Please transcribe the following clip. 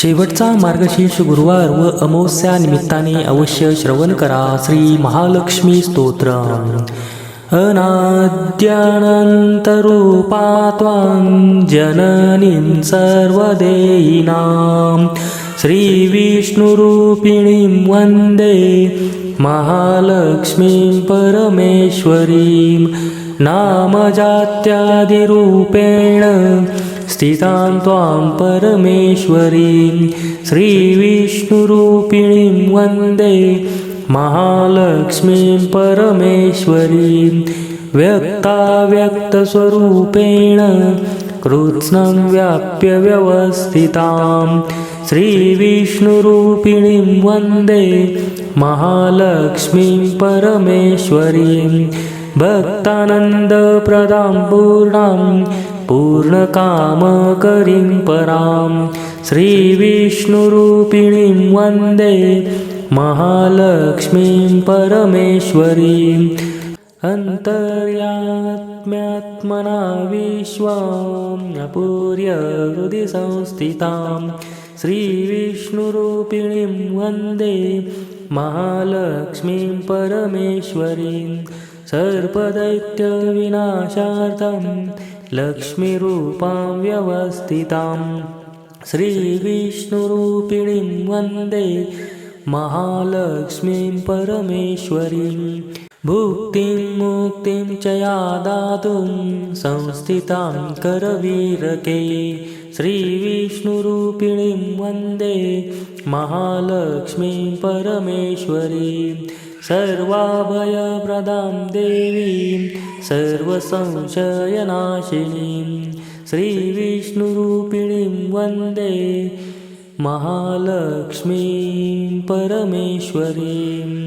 शेवटचा मार्गशीर्ष गुरुवार व अमावस्या निमित्ताने अवश्य श्रवण करा श्री महालक्ष्मी स्तोत्र अनाद्यानन्तरूपा त्वां जननीं सर्वदेयिनां श्रीविष्णुरूपिणीं वन्दे महालक्ष्मीं परमेश्वरीं. नामजात्यादिरूपेण स्थितां त्वां परमेश्वरीं श्रीविष्णुरूपिणीं वन्दे महालक्ष्मीं परमेश्वरीं व्यक्ताव्यक्तस्वरूपेण कृत्स्नं व्याप्य व्यवस्थितां श्रीविष्णुरूपिणीं वन्दे महालक्ष्मीं परमेश्वरीं भक्तानन्दप्रदां पूर्णां पूर्णकामकरीं परां श्रीविष्णुरूपिणीं वन्दे महालक्ष्मीं परमेश्वरीम् अन्तर्यात्म्यात्मना विश्वाम्यपूर्य हृदि संस्थितां श्रीविष्णुरूपिणीं वन्दे महालक्ष्मीं परमेश्वरीं सर्पदैत्यविनाशार्थं लक्ष्मीरूपां व्यवस्थितां श्रीविष्णुरूपिणीं वन्दे महालक्ष्मीं परमेश्वरीं भुक्तिं मुक्तिं च या दातुं संस्थितां करवीरके श्रीविष्णुरूपिणीं वन्दे महालक्ष्मीं परमेश्वरीं सर्वाभयप्रदां देवीं सर्वसंशयनाशिनीं श्रीविष्णुरूपिणीं वन्दे महालक्ष्मीं परमेश्वरीम्